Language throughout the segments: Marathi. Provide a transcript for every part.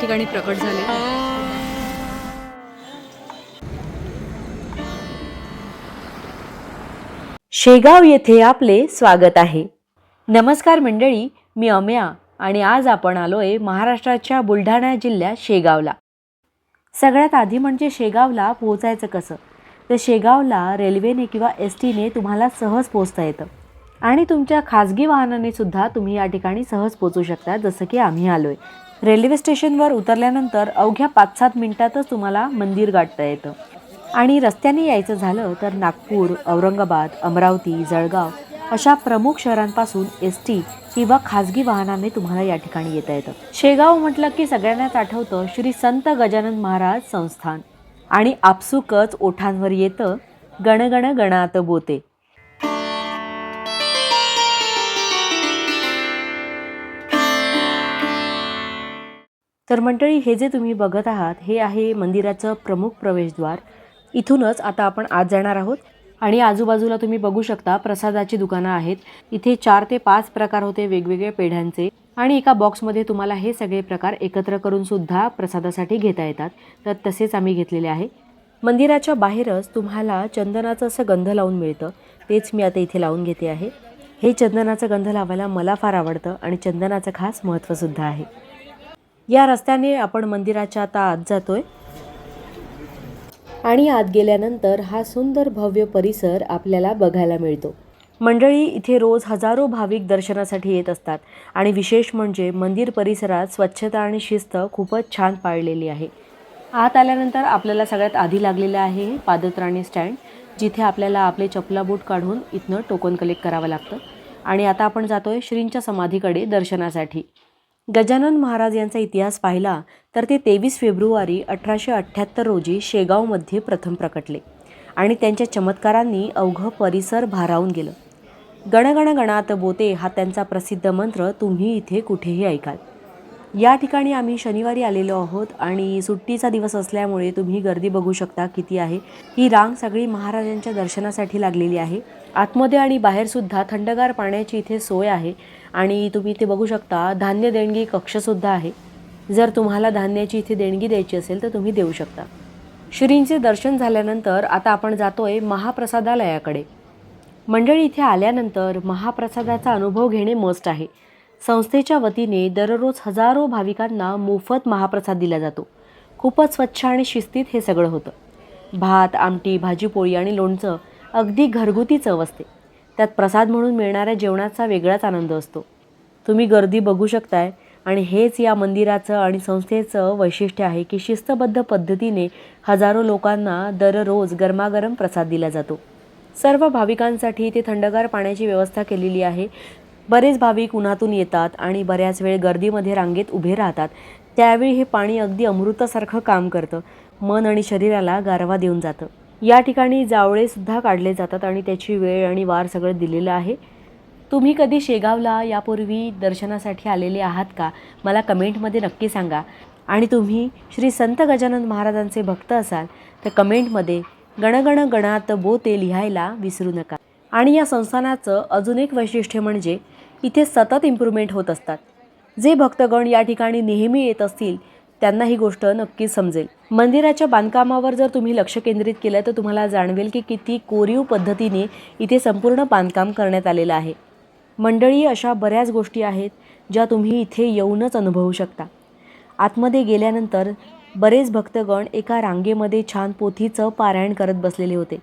ठिकाणी प्रकट झाले. शेगाव येथे आपले स्वागत आहे. नमस्कार मंडळी मी अम्या आणि आज आपण आलोय महाराष्ट्राच्या बुलढाणा जिल्ह्यात शेगावला. सगळ्यात आधी म्हणजे शेगावला पोहोचायचं कसं? तर शेगावला रेल्वेने किंवा एस टीने तुम्हाला सहज पोचता येतं. आणि तुमच्या खाजगी वाहनाने सुद्धा तुम्ही या ठिकाणी सहज पोचू शकता जसं की आम्ही आलोय. रेल्वे स्टेशनवर उतरल्यानंतर अवघ्या पाच सात मिनिटातच तुम्हाला मंदिर गाठता येतं. आणि रस्त्याने यायचं झालं तर नागपूर औरंगाबाद अमरावती जळगाव अशा प्रमुख शहरांपासून एस टी किंवा खाजगी वाहनाने तुम्हाला या ठिकाणी येता येतं. शेगाव म्हटलं की सगळ्यांनाच आठवतं श्री संत गजानन महाराज संस्थान. आणि आपसुकच ओठांवर येतं गणगण गणात बोते. तर मंडळी हे जे तुम्ही बघत आहात हे आहे मंदिराचं प्रमुख प्रवेशद्वार. इथूनच आता आपण आज जाणार आहोत आणि आजूबाजूला तुम्ही बघू शकता प्रसादाची दुकानं आहेत. इथे चार ते पाच प्रकार होते वेगवेगळ्या पेढ्यांचे आणि एका बॉक्समध्ये तुम्हाला हे सगळे प्रकार एकत्र करून सुद्धा प्रसादासाठी घेता येतात. तर तसेच आम्ही घेतलेले आहे. मंदिराच्या बाहेरच तुम्हाला चंदनाचं असं गंध लावून मिळतं. तेच मी आता इथे लावून घेते आहे. हे चंदनाचं गंध लावायला मला फार आवडतं आणि चंदनाचं खास महत्त्वसुद्धा आहे. या रस्त्याने आपण मंदिराच्या आता आत जातोय. आणि आत गेल्यानंतर हा सुंदर भव्य परिसर आपल्याला बघायला मिळतो. मंडळी इथे रोज हजारो भाविक दर्शनासाठी येत असतात आणि विशेष म्हणजे मंदिर परिसरात स्वच्छता आणि शिस्त खूपच छान पाळलेली आहे. आत आल्यानंतर आपल्याला सगळ्यात आधी लागलेलं आहे पादत्राणी स्टँड जिथे आपल्याला आपले चपला बूट काढून इथनं टोकन कलेक्ट करावं लागतं. आणि आता आपण जातोय श्रींच्या समाधीकडे दर्शनासाठी. गजानन महाराज यांचा इतिहास पाहिला तर ते तेवीस फेब्रुवारी अठराशे अठ्ठ्याहत्तर रोजी शेगावमध्ये प्रथम प्रकटले आणि त्यांच्या चमत्कारांनी अवघं परिसर भारावून गेलं. गणगण गणात बोते हा त्यांचा प्रसिद्ध मंत्र तुम्ही इथे कुठेही ऐकाल. या ठिकाणी आम्ही शनिवारी आलेलो आहोत आणि सुट्टीचा दिवस असल्यामुळे तुम्ही गर्दी बघू शकता किती आहे. ही रांग सगळी महाराजांच्या दर्शनासाठी लागलेली आहे. आतमध्ये आणि बाहेरसुद्धा थंडगार पाण्याची इथे सोय आहे. आणि तुम्ही इथे बघू शकता धान्य देणगी कक्षसुद्धा आहे. जर तुम्हाला धान्याची इथे देणगी द्यायची असेल तर तुम्ही देऊ शकता. श्रींचे दर्शन झाल्यानंतर आता आपण जातो आहे महाप्रसादालयाकडे. मंडळी इथे आल्यानंतर महाप्रसादाचा अनुभव घेणे मस्ट आहे. संस्थेच्या वतीने दररोज हजारो भाविकांना मोफत महाप्रसाद दिला जातो. खूपच स्वच्छ आणि शिस्तीत हे सगळं होतं. भात आमटी भाजीपोळी आणि लोणचं अगदी घरगुती चव असते. त्यात प्रसाद म्हणून मिळणाऱ्या जेवणाचा वेगळाच आनंद असतो. तुम्ही गर्दी बघू शकताय आणि हेच या मंदिराचं आणि संस्थेचं वैशिष्ट्य आहे की शिस्तबद्ध पद्धतीने हजारो लोकांना दररोज गरमागरम प्रसाद दिला जातो. सर्व भाविकांसाठी इथे थंडगार पाण्याची व्यवस्था केलेली आहे. बरेच भाविक उन्हातून येतात आणि बऱ्याच वेळ गर्दीमध्ये रांगेत उभे राहतात. त्यावेळी हे पाणी अगदी अमृतासारखं काम करतं. मन आणि शरीराला गारवा देऊन जातं. या ठिकाणी जावळेसुद्धा काढले जातात आणि त्याची वेळ आणि वार सगळं दिलेलं आहे. तुम्ही कधी शेगावला यापूर्वी दर्शनासाठी आलेले आहात का? मला कमेंटमध्ये नक्की सांगा. आणि तुम्ही श्री संत गजानन महाराजांचे भक्त असाल तर कमेंटमध्ये गणगण गणात बो ते लिहायला विसरू नका. आणि या संस्थानाचं अजून एक वैशिष्ट्य म्हणजे इथे सतत इम्प्रूव्हमेंट होत असतात. जे भक्तगण या ठिकाणी नेहमी येत असतील त्यांना ही गोष्ट नक्कीच समजेल. मंदिराच्या बांधकामावर जर तुम्ही लक्ष केंद्रित केलं तर तुम्हाला जाणवेल की किती कोरीव पद्धतीने इथे संपूर्ण बांधकाम करण्यात आलेलं आहे. मंडळी अशा बऱ्याच गोष्टी आहेत ज्या तुम्ही इथे येऊनच अनुभवू शकता. आतमध्ये गेल्यानंतर बरेच भक्तगण एका रांगेमध्ये छान पोथीचं पारायण करत बसलेले होते.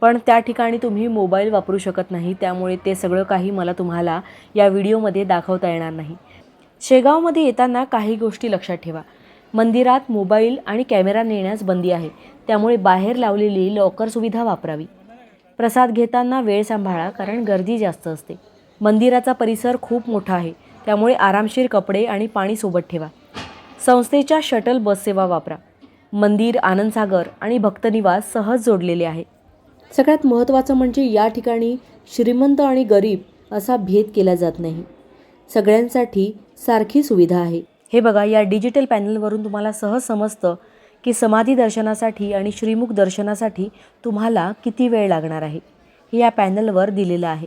पण त्या ठिकाणी तुम्ही मोबाईल वापरू शकत नाही त्यामुळे ते सगळं काही मला तुम्हाला या व्हिडिओमध्ये दाखवता येणार नाही. शेगावमध्ये येताना काही गोष्टी लक्षात ठेवा. मंदिरात मोबाईल आणि कॅमेरा नेण्यास बंदी आहे. त्यामुळे बाहेर लावलेली लॉकर सुविधा वापरावी. प्रसाद घेताना वेळ सांभाळा कारण गर्दी जास्त असते. मंदिराचा परिसर खूप मोठा आहे. त्यामुळे आरामशीर कपडे आणि पाणी सोबत ठेवा. संस्थेच्या शटल बस सेवा वापरा. मंदिर आनंदसागर आणि भक्तनिवास सहज जोडलेले आहे. सगळ्यात महत्त्वाचं म्हणजे या ठिकाणी श्रीमंत आणि गरीब असा भेद केला जात नाही. सगळ्यांसाठी सारखी सुविधा आहे. हे बघा या डिजिटल पॅनलवरून तुम्हाला सहज समजतं की समाधी दर्शनासाठी आणि श्रीमुख दर्शनासाठी तुम्हाला किती वेळ लागणार आहे हे या पॅनलवर दिलेलं आहे.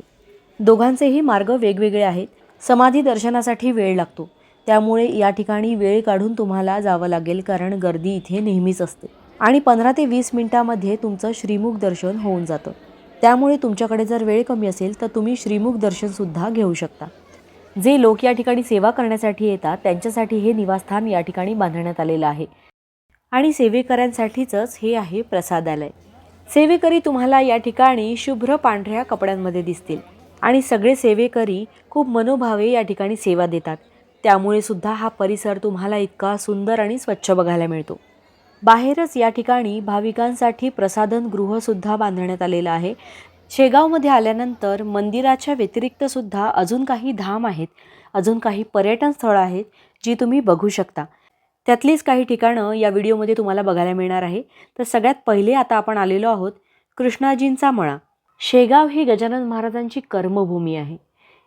दोघांचेही मार्ग वेगवेगळे आहेत. समाधी दर्शनासाठी वेळ लागतो. त्यामुळे या ठिकाणी वेळ काढून तुम्हाला जावं लागेल कारण गर्दी इथे नेहमीच असते. आणि पंधरा ते वीस मिनटामध्ये तुमचं श्रीमुख दर्शन होऊन जातं. त्यामुळे तुमच्याकडे जर वेळ कमी असेल तर तुम्ही श्रीमुख दर्शनसुद्धा घेऊ शकता. जे लोक या ठिकाणी सेवा करण्यासाठी येतात त्यांच्यासाठी हे निवासस्थान या ठिकाणी बांधण्यात आलेलं आहे. आणि सेवेकऱ्यांसाठीचंच हे आहे प्रसादालय. सेवेकरी तुम्हाला या ठिकाणी शुभ्र पांढऱ्या कपड्यांमध्ये दिसतील. आणि सगळे सेवेकरी खूप मनोभावे या ठिकाणी सेवा देतात. त्यामुळे सुद्धा हा परिसर तुम्हाला इतका सुंदर आणि स्वच्छ बघायला मिळतो. बाहेरच या ठिकाणी भाविकांसाठी प्रसाधन गृहसुद्धा बांधण्यात आलेलं आहे. शेगावमध्ये आल्यानंतर मंदिराच्या व्यतिरिक्तसुद्धा अजून काही धाम आहेत अजून काही पर्यटन स्थळं आहेत जी तुम्ही बघू शकता. त्यातलीच काही ठिकाणं या व्हिडिओमध्ये तुम्हाला बघायला मिळणार आहे. तर सगळ्यात पहिले आता आपण आलेलो आहोत कृष्णाजींचा मळा. शेगाव ही गजानन महाराजांची कर्मभूमी आहे.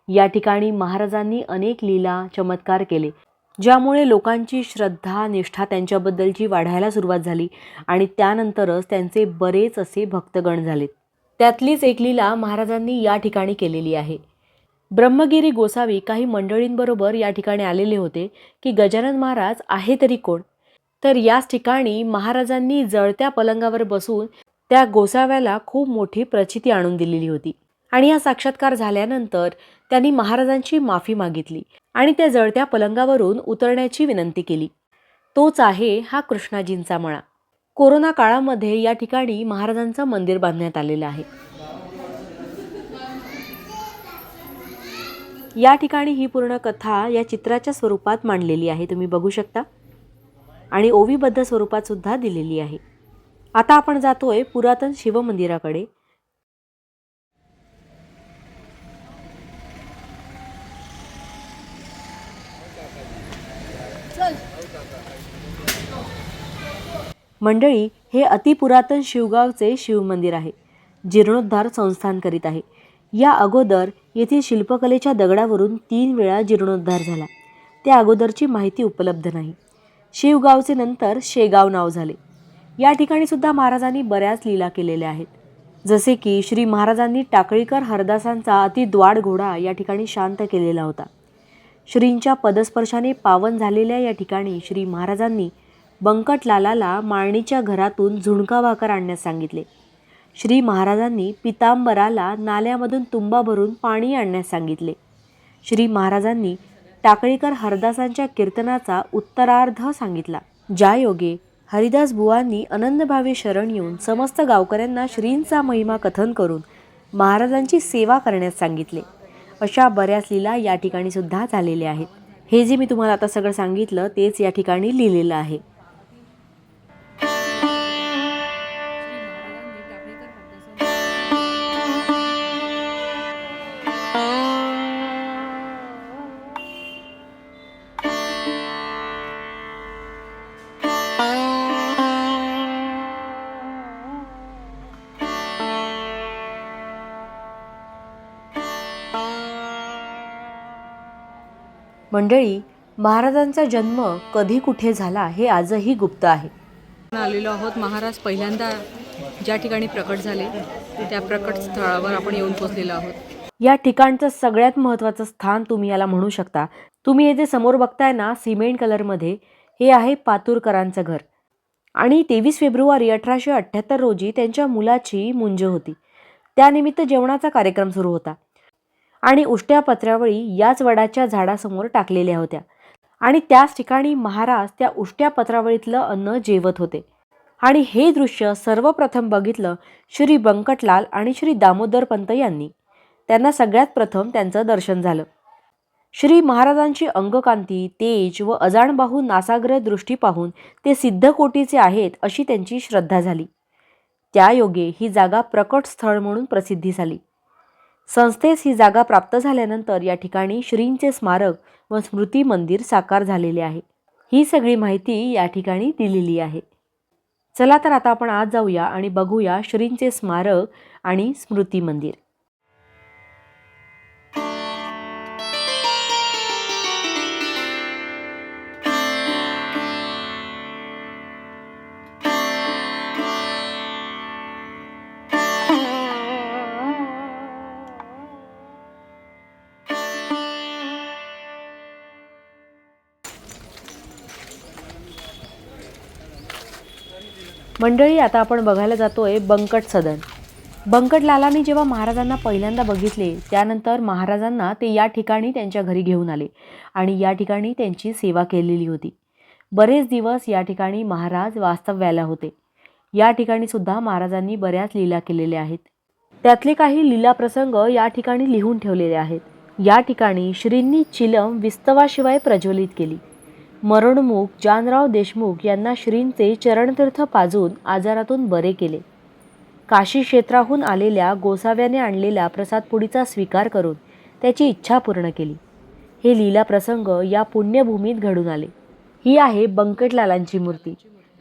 या ठिकाणी महाराजांनी अनेक लीला चमत्कार केले ज्यामुळे लोकांची श्रद्धा निष्ठा त्यांच्याबद्दलची वाढायला सुरुवात झाली आणि त्यानंतरच त्यांचे बरेच असे भक्तगण झालेत. त्यातलीच एक लीला महाराजांनी या ठिकाणी केलेली आहे. ब्रह्मगिरी गोसावी काही मंडळींबरोबर या ठिकाणी आलेले होते की गजानन महाराज आहे तरी कोण? तर याच ठिकाणी महाराजांनी जळत्या पलंगावर बसून त्या गोसाव्याला खूप मोठी प्रचिती आणून दिलेली होती. आणि हा साक्षात्कार झाल्यानंतर त्यांनी महाराजांची माफी मागितली आणि त्या जळत्या पलंगावरून उतरण्याची विनंती केली. तोच आहे हा कृष्णाजींचा मळा. कोरोना काळामध्ये या ठिकाणी महाराजांचं मंदिर बांधण्यात आलेलं आहे. या ठिकाणी ही पूर्ण कथा या चित्राच्या स्वरूपात मांडलेली आहे. तुम्ही बघू शकता. आणि ओवीबद्ध स्वरूपात सुद्धा दिलेली आहे. आता आपण जातोय पुरातन शिवमंदिराकडे. मंडळी हे अतिपुरातन शिवगावचे शिवमंदिर आहे जीर्णोद्धार संस्थान करीत आहे. या अगोदर येथील शिल्पकलेच्या दगडावरून तीन वेळा जीर्णोद्धार झाला. त्या अगोदरची माहिती उपलब्ध नाही. शिवगावचे नंतर शेगाव नाव झाले. या ठिकाणी सुद्धा महाराजांनी बऱ्याच लीला केलेल्या आहेत. जसे की श्री महाराजांनी टाकळीकर हरदासांचा अति द्वाड घोडा या ठिकाणी शांत केलेला होता. श्रींच्या पदस्पर्शाने पावन झालेल्या या ठिकाणी श्री महाराजांनी बंकटलालाला माळणीच्या घरातून झुणका भाकर आणण्यास सांगितले. श्री महाराजांनी पितांबराला नाल्यामधून तुंबा भरून पाणी आणण्यास सांगितले. श्री महाराजांनी टाकळीकर हरदासांच्या कीर्तनाचा उत्तरार्ध सांगितला. ज्या योगे हरिदास बुवांनी आनंदभावे शरण येऊन समस्त गावकऱ्यांना श्रींचा महिमा कथन करून महाराजांची सेवा करण्यास सांगितले. अशा बऱ्याच लीला या ठिकाणी सुद्धा झालेल्या आहेत. हे जे मी तुम्हाला आता सगळं सांगितलं तेच या ठिकाणी लिहिलेलं आहे. मंडळी महाराजांचा जन्म कधी कुठे झाला हे आजही गुप्त आहे. आलेलो आहोत महाराज पहिल्यांदा ज्या ठिकाणी प्रकट झाले त्या प्रकट स्थळावर आपण येऊन पोचलेलो आहोत. या ठिकाणचं सगळ्यात महत्त्वाचं स्थान तुम्ही याला म्हणू शकता. तुम्ही हे जे समोर बघताय ना सिमेंट कलरमध्ये हे आहे पातूरकरांचं घर. आणि तेवीस फेब्रुवारी अठराशे अठ्ठ्याहत्तर रोजी त्यांच्या मुलाची मुंज होती. त्यानिमित्त जेवणाचा कार्यक्रम सुरू होता. आणि उष्ट्या पत्रावळी याच वडाच्या झाडासमोर टाकलेल्या होत्या. आणि त्याच ठिकाणी महाराज त्या उष्ट्या पत्रावळीतलं अन्न जेवत होते. आणि हे दृश्य सर्वप्रथम बघितलं श्री बंकटलाल आणि श्री दामोदर पंत यांनी. त्यांना सगळ्यात प्रथम त्यांचं दर्शन झालं. श्री महाराजांची अंगकांती तेज व अजाणबाहू नासाग्र दृष्टी पाहून ते सिद्धकोटीचे आहेत अशी त्यांची श्रद्धा झाली. त्या योगे ही जागा प्रकट स्थळ म्हणून प्रसिद्धी झाली. संस्थेस ही जागा प्राप्त झाल्यानंतर या ठिकाणी श्रींचे स्मारक व स्मृती मंदिर साकार झालेले आहे. ही सगळी माहिती या ठिकाणी दिलेली आहे. चला तर आता आपण आज जाऊया आणि बघूया श्रींचे स्मारक आणि स्मृती मंदिर. मंडळी आता आपण बघायला जातोय बंकट सदन. बंकटलालांनी जेव्हा महाराजांना पहिल्यांदा बघितले त्यानंतर महाराजांना ते या ठिकाणी त्यांच्या घरी घेऊन आले आणि या ठिकाणी त्यांची सेवा केलेली होती. बरेच दिवस या ठिकाणी महाराज वास्तव्याला होते. या ठिकाणी सुद्धा महाराजांनी बऱ्याच लीला केलेल्या आहेत. त्यातले काही लीला प्रसंग या ठिकाणी लिहून ठेवलेले आहेत. या ठिकाणी श्रींनी चिलम विस्तवाशिवाय प्रज्वलित केली. मरणमुख जानराव देशमुख यांना श्रींचे चरणतीर्थ पाजून आजारातून बरे केले. काशी क्षेत्राहून आलेल्या गोसाव्याने आणलेल्या प्रसादपुडीचा स्वीकार करून त्याची इच्छा पूर्ण केली. हे लीला प्रसंग या पुण्यभूमीत घडून आले. ही आहे बंकटलालांची मूर्ती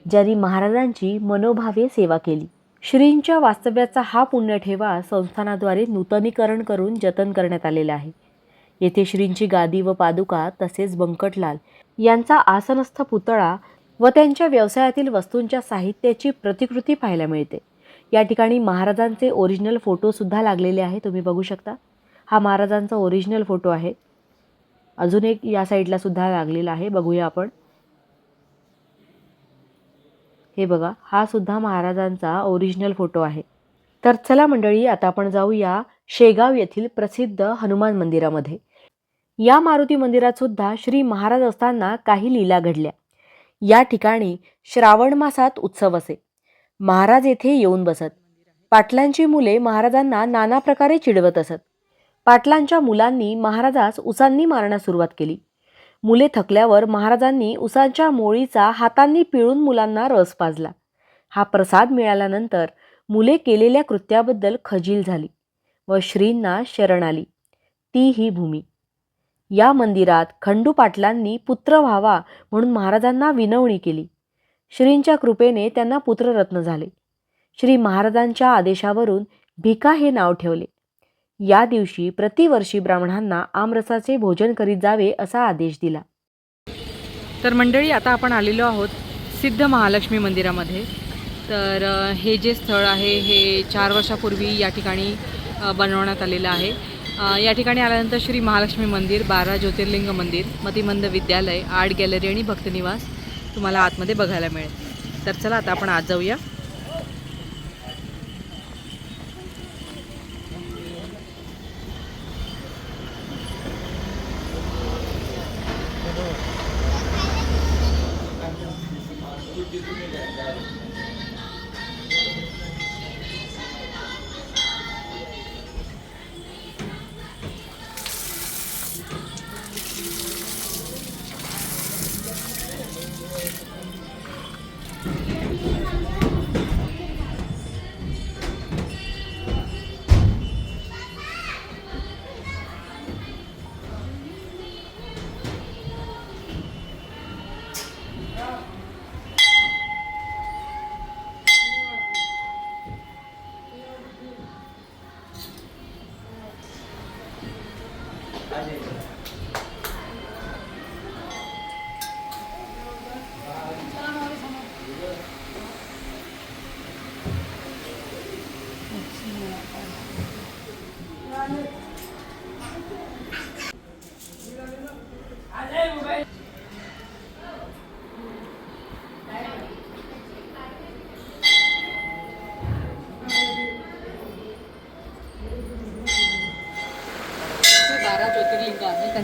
ज्यांनी महाराजांची मनोभावे सेवा केली. श्रींच्या वास्तव्याचा हा पुण्यठेवा संस्थानाद्वारे नूतनीकरण करून जतन करण्यात आलेला आहे. येथे श्रींची गादी व पादुका तसेच बंकटलाल यांचा आसनस्थ पुतळा व त्यांच्या व्यवसायातील वस्तूंच्या साहित्याची प्रतिकृती पाहायला मिळते. या ठिकाणी महाराजांचे ओरिजिनल फोटोसुद्धा लागलेले आहे तुम्ही बघू शकता. हा महाराजांचा ओरिजिनल फोटो आहे. अजून एक या साईडला सुद्धा लागलेला आहे. बघूया आपण. हे बघा. हा सुद्धा महाराजांचा ओरिजिनल फोटो आहे. तर चला मंडळी आता आपण जाऊया शेगाव येथील प्रसिद्ध हनुमान मंदिरामध्ये. या मारुती मंदिरात सुद्धा श्री महाराज असताना काही लीला घडल्या. या ठिकाणी श्रावण मासात उत्सव असे. महाराज येथे येऊन बसत. पाटलांची मुले महाराजांना नाना प्रकारे चिडवत असत. पाटलांच्या मुलांनी महाराजास उसांनी मारण्यास सुरुवात केली. मुले थकल्यावर महाराजांनी उसांच्या मोळीचा हातांनी पिळून मुलांना रस पाजला. हा प्रसाद मिळाल्यानंतर मुले केलेल्या कृत्याबद्दल खजील झाली व श्रींना शरण आली. ती ही भूमी. या मंदिरात खंडू पाटलांनी पुत्र व्हावा म्हणून महाराजांना विनवणी केली. श्रींच्या कृपेने त्यांना पुत्ररत्न झाले. श्री महाराजांच्या आदेशावरून भिका हे नाव ठेवले. या दिवशी प्रतिवर्षी ब्राह्मणांना आमरसाचे भोजन करीत जावे असा आदेश दिला. तर मंडळी आता आपण आलेलो आहोत सिद्ध महालक्ष्मी मंदिरामध्ये. तर हे जे स्थळ आहे हे चार वर्षापूर्वी या ठिकाणी बनवण्यात आलेलं आहे. या ठिकाणी आल्यानंतर श्री महालक्ष्मी मंदिर बारा ज्योतिर्लिंग मंदिर मतिमंद विद्यालय आर्ट गॅलरी आणि भक्तनिवास तुम्हाला आतमध्ये बघायला मिळेल. तर चला आता आपण आज जाऊया.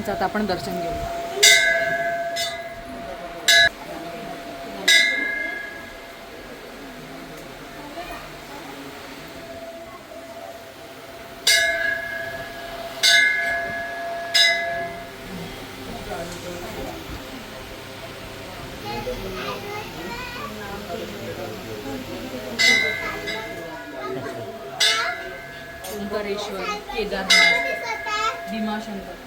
त्यांचं आता आपण दर्शन घेऊ ओंकारेश्वर केदारनाथ भीमाशंकर.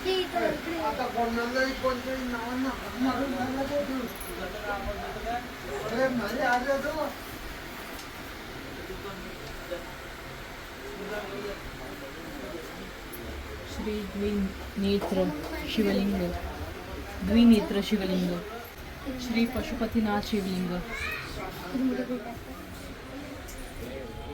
आता कोणालाही कोणतरी नाव हात मारून झालं तो दिवस. अरे मध्ये तो श्री द्विनेत्र शिवलिंग द्विनेत्र शिवलिंग श्री पशुपतीनाथ शिवलिंग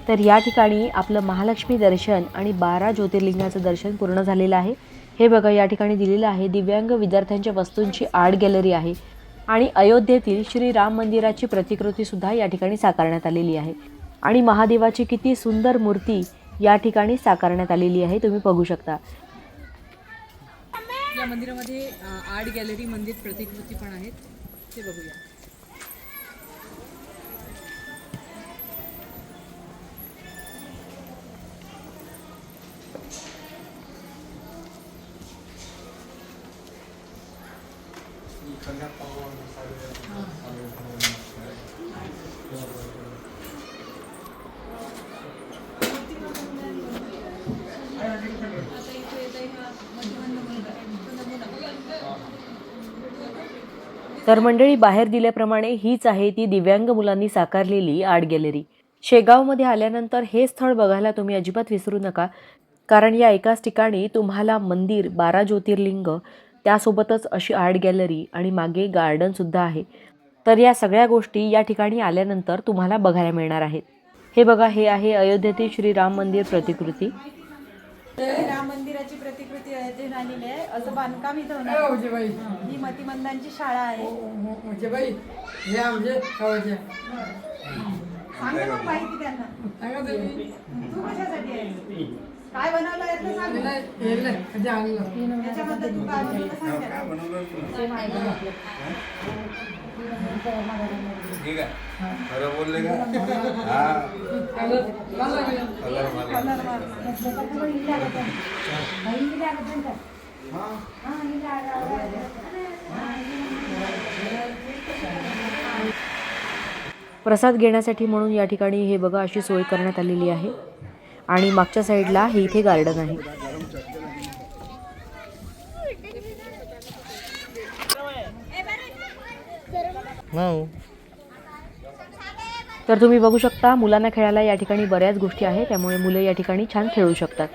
तर या ठिकाणी आपलं महालक्ष्मी दर्शन आणि बारा ज्योतिर्लिंगाचं दर्शन पूर्ण झालेलं आहे हे बघा या ठिकाणी दिलेलं आहे दिव्यांग विद्यार्थ्यांच्या वस्तूंची आर्ट गॅलरी आहे आणि अयोध्येतील श्री राम मंदिराची प्रतिकृती सुद्धा या ठिकाणी साकारण्यात आलेली आहे. आणि महादेवाची किती सुंदर मूर्ती या ठिकाणी साकारण्यात आलेली आहे तुम्ही बघू शकता. या मंदिरामध्ये आर्ट गॅलरी मंदिर प्रतिकृती पण आहेत. ते बघूया. तर मंडळी बाहेर दिल्याप्रमाणे हीच आहे ती दिव्यांग मुलांनी साकारलेली आर्ट गॅलरी. शेगावमध्ये आल्यानंतर हे स्थळ बघायला तुम्ही अजिबात विसरू नका. कारण या एकाच ठिकाणी तुम्हाला मंदिर बारा ज्योतिर्लिंग त्यासोबतच अशी आर्ट गॅलरी आणि मागे गार्डनसुद्धा आहे. तर या सगळ्या गोष्टी या ठिकाणी आल्यानंतर तुम्हाला बघायला मिळणार आहेत. हे बघा हे आहे अयोध्येतील श्रीराम मंदिर प्रतिकृती. राम मंदिराची प्रतिकृती अयोध्येत आलेली आहे. असं बांधकाम इथं होणार. ही मतिमंदांची शाळा आहे. म्हणजे हे आमचे सांग मग माहिती त्यांना. सांगा तुम्ही. तू कशासाठी आहे काय बनवलं यातलं सांग. ना. हे नाही, कधी आणलं? याच्याबद्दल तू काय बनवलं सांग त्यांना. ठीक आहे. खरं बोलले का? हा. कलर प्रसाद घेण्यासाठी म्हणून या ठिकाणी हे बघा अशी सोय करण्यात आलेली आहे. आणि मागच्या साईडला हे इथे गार्डन आहे. तर तुम्ही बघू शकता मुलांना खेळायला या ठिकाणी बऱ्याच गोष्टी आहेत त्यामुळे मुलं या ठिकाणी छान खेळू शकतात.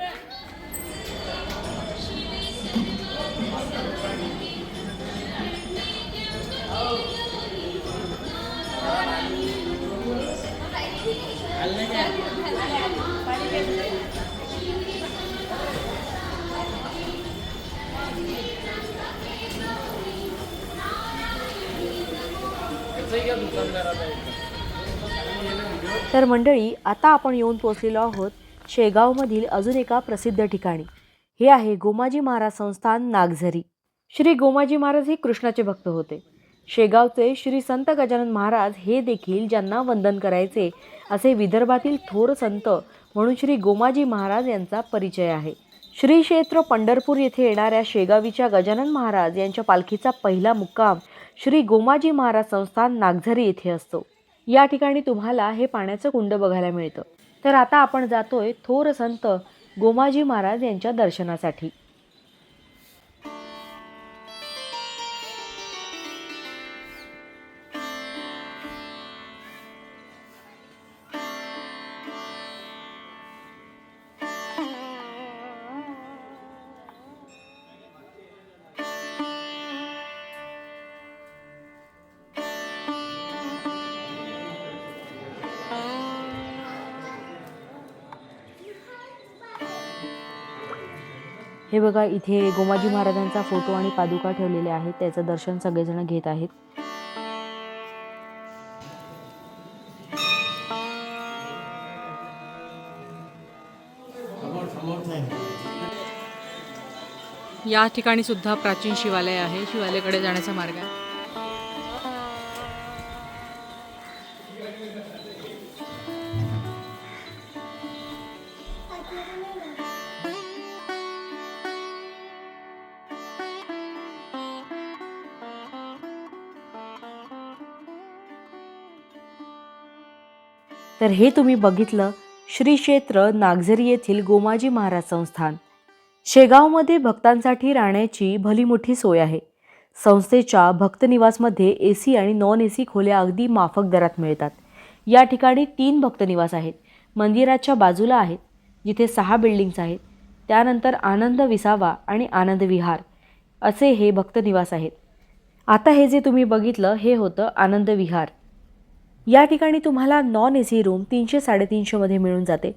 तर मंडळी आता आपण येऊन पोचलेलो आहोत शेगावमधील अजून एका प्रसिद्ध ठिकाणी. हे आहे गोमाजी महाराज संस्थान नागझरी. श्री गोमाजी महाराज हे कृष्णाचे भक्त होते. शेगावचे श्री संत गजानन महाराज हे देखील ज्यांना वंदन करायचे असे विदर्भातील थोर संत म्हणून श्री गोमाजी महाराज यांचा परिचय आहे. श्री क्षेत्र पंढरपूर येथे येणाऱ्या शेगावीच्या गजानन महाराज यांच्या पालखीचा पहिला मुक्काम श्री गोमाजी महाराज संस्थान नागझरी येथे असतो. या ठिकाणी तुम्हाला हे पाण्याचं कुंड बघायला मिळतं. तर आता आपण जातोय थोर संत गोमाजी महाराज यांच्या दर्शनासाठी. हे बघा इथे गोमाजी महाराजांचा फोटो आणि पादुका ठेवलेले आहेत. त्याचं दर्शन सगळेजण घेत आहेत. या ठिकाणी सुद्धा प्राचीन शिवालय आहे. शिवालयाकडे जाण्याचा मार्ग आहे. तर हे तुम्ही बघितलं श्री क्षेत्र नागझरी येथील गोमाजी महाराज संस्थान. शेगावमध्ये भक्तांसाठी राहण्याची भली मोठी सोय आहे. संस्थेच्या भक्तनिवासमध्ये ए सी आणि नॉन ए सी खोल्या अगदी माफक दरात मिळतात. या ठिकाणी तीन भक्तनिवास आहेत. मंदिराच्या बाजूला आहेत. जिथे सहा बिल्डिंग्स आहेत. त्यानंतर आनंद विसावा आणि आनंद विहार असे हे भक्तनिवास आहेत. आता हे जे तुम्ही बघितलं हे होतं आनंद विहार. या ठिकाणी तुम्हाला नॉन ए सी रूम तीनशे साडेतीनशेमध्ये मिळून जाते.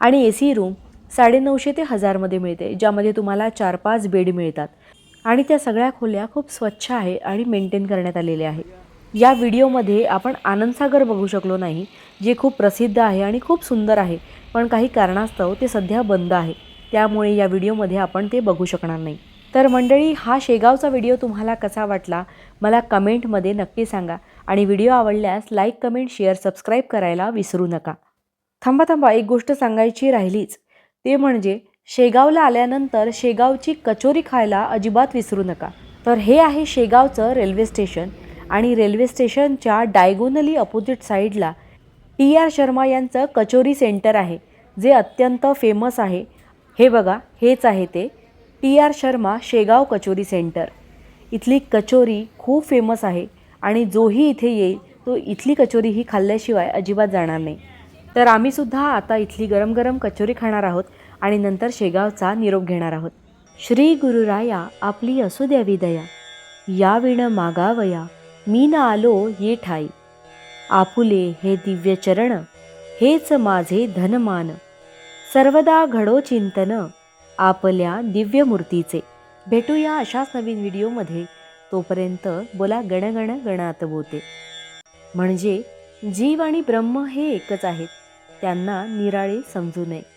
आणि ए सी रूम साडेनऊशे ते हजारमध्ये मिळते ज्यामध्ये तुम्हाला चार पाच बेड मिळतात. आणि त्या सगळ्या खोल्या खूप स्वच्छ आहे आणि मेंटेन करण्यात आलेल्या आहे या व्हिडिओमध्ये आपण आनंदसागर बघू शकलो नाही जे खूप प्रसिद्ध आहे आणि खूप सुंदर आहे पण काही कारणास्तव ते सध्या बंद आहे. त्यामुळे या व्हिडिओमध्ये आपण ते बघू शकणार नाही. तर मंडळी हा शेगावचा व्हिडिओ तुम्हाला कसा वाटला? मला कमेंटमध्ये नक्की सांगा. आणि व्हिडिओ आवडल्यास लाईक कमेंट शेअर सबस्क्राईब करायला विसरू नका. थांबा थांबा एक गोष्ट सांगायची राहिलीच. ते म्हणजे शेगावला आल्यानंतर शेगावची कचोरी खायला अजिबात विसरू नका. तर हे आहे शेगावचं रेल्वे स्टेशन. आणि रेल्वे स्टेशनच्या डायगोनली अपोजिट साईडला टी आर शर्मा यांचं कचोरी सेंटर आहे जे अत्यंत फेमस आहे. हे बघा हेच आहे ते. T R Sharma Shegaon kachori centre. इथली कचोरी खूप फेमस आहे आणि जोही इथे येईल तो इथली कचोरी ही खाल्ल्याशिवाय अजिबात जाणार नाही. तर आम्हीसुद्धा आता इथली गरम गरम कचोरी खाणार आहोत आणि नंतर शेगावचा निरोप घेणार आहोत. श्री गुरुराया आपली असू द्यावी दया या विण मागावया मी न आलो ये ठाई. आपुले हे दिव्य चरण हेच माझे धनमान. सर्वदा घडो चिंतन आपल्या दिव्य मूर्तीचे. भेटूया अशाच नवीन व्हिडिओमध्ये. तोपर्यंत बोला गणगण गणात बोते. म्हणजे जीव आणि ब्रह्म हे एकच आहेत. त्यांना निराळे समजू नये.